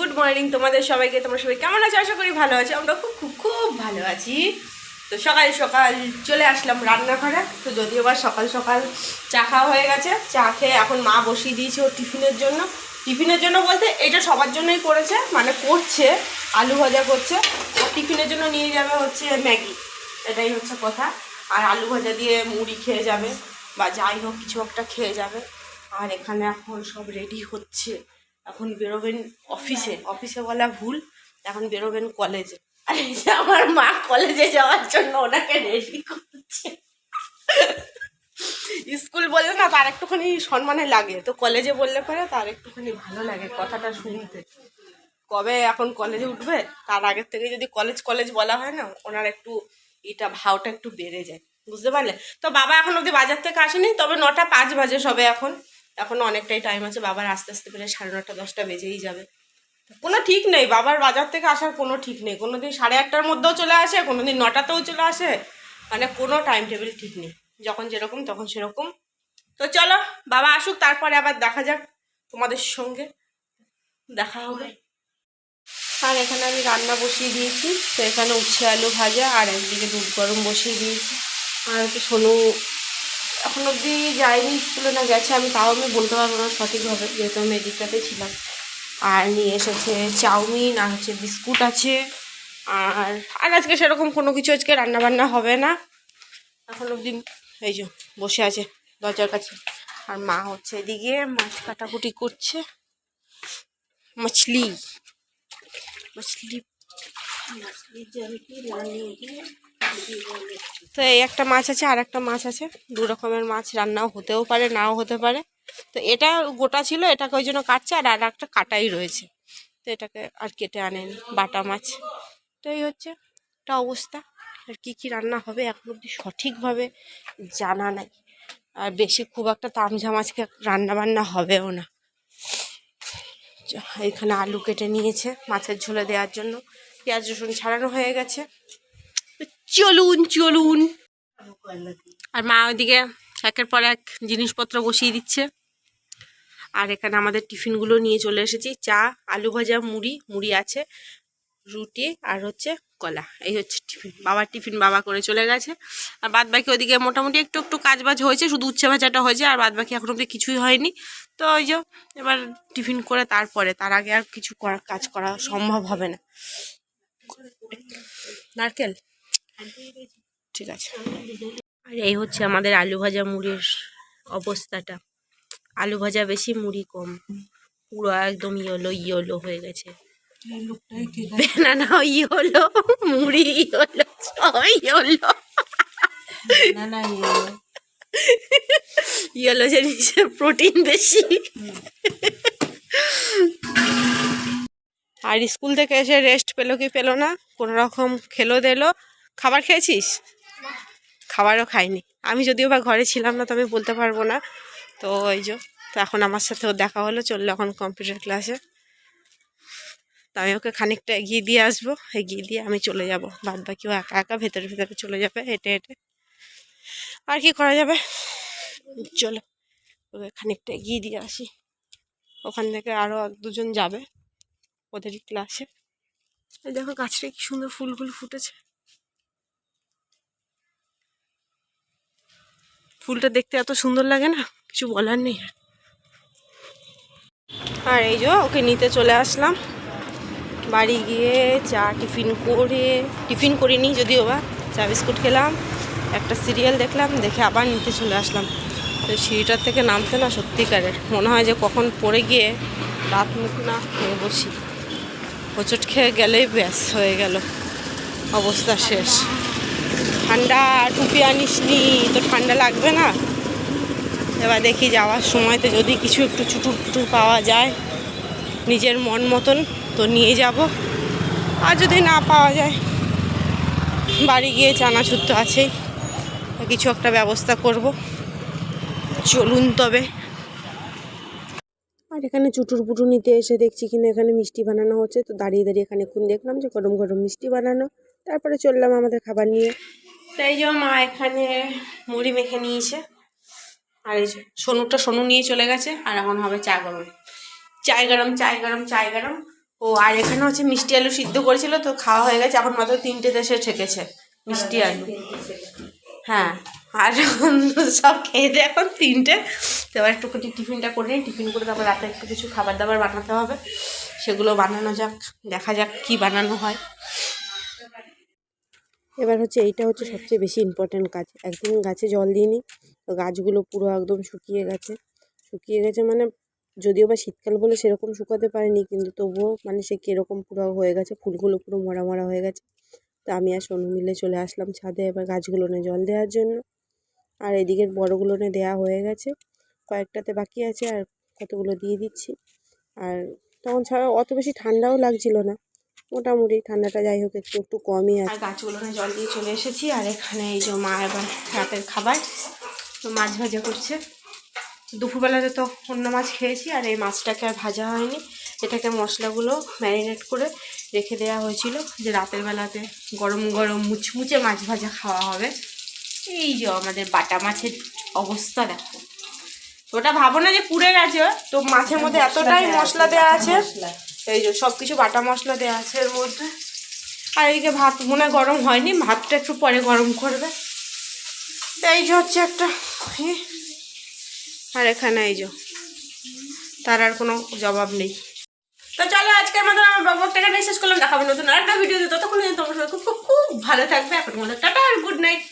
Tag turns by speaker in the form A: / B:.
A: Good morning তোমাদের সবাইকে, তোমরা সবাই কেমন আছো? আশা করি ভালো আছো। আমরা খুব খুব খুব ভালো আছি। তো সকাল সকাল চলে আসলাম রান্নাঘরে। তো যদিও বা সকাল সকাল চা খাওয়া হয়ে গেছে, চা খেয়ে এখন মা বসিয়ে দিয়েছে ওর টিফিনের জন্য। টিফিনের জন্য বলতে এটা সবার জন্যই করেছে মানে করছে, আলু ভাজা করছে। আর টিফিনের জন্য নিয়ে যাবে হচ্ছে ম্যাগি। এটাই হচ্ছে কথা। আর আলু ভাজা দিয়ে মুড়ি খেয়ে যাবে, বা যাই হোক, কিছু একটা খেয়ে যাবে। আর এখানে এখন সব রেডি হচ্ছে। এখন বেরোবেন অফিসে অফিসে বলা ভুল এখন বেরোবেন কলেজে আর এই যে আমার মা কলেজে যাওয়ার জন্য ওনাকে রেডি করছে। স্কুল বললে না তার একটুখানি সম্মানে লাগে। তো কলেজে বললে পরে তার একটুখানি ভালো লাগে কথাটা শুনতে। কবে এখন কলেজে উঠবে? তার আগের থেকে যদি কলেজ কলেজ বলা হয় না ওনার একটু এটা ভাওটা একটু বেড়ে যায়। বুঝতে পারলে? তো বাবা এখন অবধি বাজার থেকে আসেনি তবে নটা পাঁচ বাজে সবে এখন। এখন অনেকটাই টাইম আছে, বাবার আস্তে আস্তে করে সাড়ে নটা, দশটা বেজেই যাবে। কোনো ঠিক নেই, বাবার বাজার থেকে আসার কোনো ঠিক নেই। কোনো দিন সাড়ে আটটার মধ্যেও চলে আসে কোনো দিন নটাতেও চলে আসে। মানে কোনো টাইম টেবিল ঠিক নেই। যখন যেরকম, তখন সেরকম। তো চলো, বাবা আসুক, তারপরে আবার দেখা যাক তোমাদের সঙ্গে। দেখা হবে। আর এখানে আমি রান্না বসিয়ে দিয়েছি। তো এখানে উচ্ছে আলু ভাজা আর একদিকে দুধ গরম বসিয়ে দিয়েছি। আর হচ্ছে সোনু এখন অবধি যায়নি স্কুলে না গেছে, আমি তাও আমি বলতে পারব না সঠিকভাবে, যেহেতু আমি এদিকটাতে ছিলাম। আর নিয়ে এসেছে চাউমিন, আর হচ্ছে বিস্কুট আছে, আর আর আজকে সেরকম কোনো কিছু আজকে রান্নাবান্না হবে না। এখন অবধি এই যে, বসে আছে দরজার কাছে। আর মা হচ্ছে এদিকে মাছ কাটাকুটি করছে। মাছলি মাছলি মাছলি জল কি লানিয়ে তো এই একটা মাছ আছে, আর একটা মাছ আছে। দু রকমের মাছ রান্নাও হতেও পারে, নাও হতে পারে। তো এটা গোটা ছিল, এটাকে ওই জন্য কাটছে, আর আর একটা কাটাই রয়েছে। তো এটাকে আর কেটে আনেনি, বাটা মাছ। তো এই হচ্ছে একটা অবস্থা। আর কি কি রান্না হবে এখন অব্দি সঠিকভাবে জানা নাই। আর বেশি খুব একটা তামঝাম আজকে রান্না বান্না হবেও না। এখানে আলু কেটে নিয়েছে মাছের ঝোলে দেওয়ার জন্য। পেঁয়াজ, রসুন ছাড়ানো হয়ে গেছে। চলুন চলুন। আর মা ওইদিকে একের পর এক জিনিসপত্র বসিয়ে দিচ্ছে। আর এখানে আমাদের টিফিনগুলো নিয়ে চলে এসেছি। চা, আলু ভাজা, মুড়ি মুড়ি আছে, রুটি আর হচ্ছে কলা। এই হচ্ছে টিফিন। বাবার টিফিন বাবা করে চলে গেছে। আর বাদ বাকি ওদিকে মোটামুটি একটু একটু কাজ বাজ হয়েছে, শুধু উচ্ছে ভাজাটা হয়েছে, আর বাদ বাকি এখন অব্দি কিছুই হয়নি। তো ওই যে এবার টিফিন করে তারপরে, তার আগে আর কিছু করা কাজ করা সম্ভব হবে না। নারকেল? ঠিক আছে। আর এই হচ্ছে আমাদের আলু ভাজা মুড়ির অবস্থাটা। আলু ভাজা বেশি মুড়ি কম। পুরো একদম ইয়েলো ইয়েলো হয়ে গেছে। সবাই জিনিসের প্রোটিন বেশি। আর স্কুল থেকে এসে রেস্ট পেল কি পেল না? কোনো রকম খেলো দিলো। খাবার খেয়েছিস? খাবারও খাইনি। আমি যদিও বা ঘরে ছিলাম না তো আমি বলতে পারব না। তো ওই যে, তো এখন আমার সাথেও দেখা হলো, চলল এখন কম্পিউটার ক্লাসে তো আমি ওকে খানিকটা এগিয়ে দিয়ে আসব। এগিয়ে দিয়ে আমি চলে যাব। বাদ বাকি ও একা একা ভেতরে ভেতরে চলে যাবে, হেঁটে হেঁটে। আর কি করা যাবে? চলো, ওকে খানিকটা এগিয়ে দিয়ে আসি। ওখান থেকে আরও দুজন যাবে। ওদেরই ক্লাসে দেখো গাছটা কি সুন্দর ফুলগুলো ফুটেছে। ফুলটা দেখতে এত সুন্দর লাগে না, কিছু বলার নেই। আর। এই যে ওকে নিতে চলে আসলাম। বাড়ি গিয়ে চা, টিফিন করে, টিফিন করিনি যদিও বা, চা, বিস্কুট খেলাম, একটা সিরিয়াল দেখলাম, দেখে আবার নিতে চলে আসলাম। তো সিঁড়িটার থেকে নামতে না সত্যিকারের, মনে হয় যে কখন পড়ে গিয়ে রাত মুখ না বসি। হোঁচট খেয়ে গেলেই ব্যাস হয়ে গেল। অবস্থা শেষ। ঠান্ডা টুপি আনিস নি তো ঠান্ডা লাগবে না? এবার দেখি যাওয়ার সময়তে যদি কিছু একটু চুটুর ফুটুর পাওয়া যায়, নিজের মন মতন তো নিয়ে যাব। আর যদি না পাওয়া যায়, বাড়ি গিয়ে চানাচুর তো আছেই। কিছু একটা ব্যবস্থা করব। চলুন তবে। আর এখানে চুটুর পুটুর নিতে এসে দেখছি কিনা এখানে মিষ্টি বানানো হচ্ছে। তো দাঁড়িয়ে দাঁড়িয়ে খানিক্ষণ দেখলাম যে গরম গরম মিষ্টি বানানো। তারপরে চললাম আমাদের খাবার নিয়ে। তাই যে মা এখানে মুড়ি মেখে নিয়েছে। আর এই যে সোনুটা সোনু নিয়ে চলে গেছে, আর এখন হবে চা গরম। চায় গরম চায় গরম চায় গরম। ও, আর এখানে হচ্ছে মিষ্টি আলু সিদ্ধ করেছিল, তো খাওয়া হয়ে গেছে। এখন মাত্র তিনটে দেশে ঠেকেছে মিষ্টি আলু। হ্যাঁ আর এখন সব খেয়ে এখন তিনটে। তো এবার একটুখানি টিফিনটা করে নিই। টিফিন করে তারপর রাতে একটু কিছু খাবার দাবার বানাতে হবে। সেগুলো বানানো যাক, দেখা যাক কি বানানো হয়।
B: এবার হচ্ছে এইটা হচ্ছে সবচেয়ে বেশি ইম্পর্ট্যান্ট কাজ। একদিন গাছে জল দিইনি, তো গাছগুলো পুরো একদম শুকিয়ে গেছে। শুকিয়ে গেছে মানে যদিও বা শীতকাল বলে সেরকম শুকাতে পারেনি, কিন্তু তবুও মানে সে কীরকম পুরো হয়ে গেছে, ফুলগুলো পুরো মরা মরা হয়ে গেছে। তা আমি আর সোনু মিলে চলে আসলাম ছাদে এবার গাছগুলোনে জল দেওয়ার জন্য। আর এদিকের বড়গুলোনে দেওয়া হয়ে গেছে। কয়েকটাতে বাকি আছে আর কতগুলো দিয়ে দিচ্ছি। আর তখন ছাড়া অত বেশি ঠান্ডাও লাগছিল না। মোটামুটি ঠান্ডাটা যাই হোক একটু একটু কমই আছে।
A: আর গাছগুলো জল দিয়ে চলে এসেছি। আর এখানে এই যে মা এবার রাতের খাবার তো মাছ ভাজা করছে। দুপুরবেলাতে তো অন্য মাছ খেয়েছি আর এই মাছটাকে আর ভাজা হয়নি। এটাকে মশলাগুলো ম্যারিনেট করে রেখে দেওয়া হয়েছিল যে রাতের বেলাতে গরম গরম মুচমুচে মাছ ভাজা খাওয়া হবে। এই যে আমাদের বাটা মাছের অবস্থা দেখো। ওটা ভাবো না যে পুড়ে গেছে। তো মাছের মধ্যে এতটাই মশলা দেওয়া আছে। এই যে সব কিছু বাটা মশলা দেওয়া আছে এর মধ্যে। আর এইদিকে ভাত মনে হয় গরম হয়নি ভাতটা একটু পরে গরম করবে। তো এই যে হচ্ছে একটা। আর এখানে এই যে তার আর কোনো জবাব নেই। তো চলো আজকের মতন আমার ব্লগটা এখানে শেষ করলাম। দেখাবো নতুন আরেকটা ভিডিও ততক্ষণ তোমার খুব খুব ভালো থাকবে। এখন মনে টাটা আর গুড নাইট।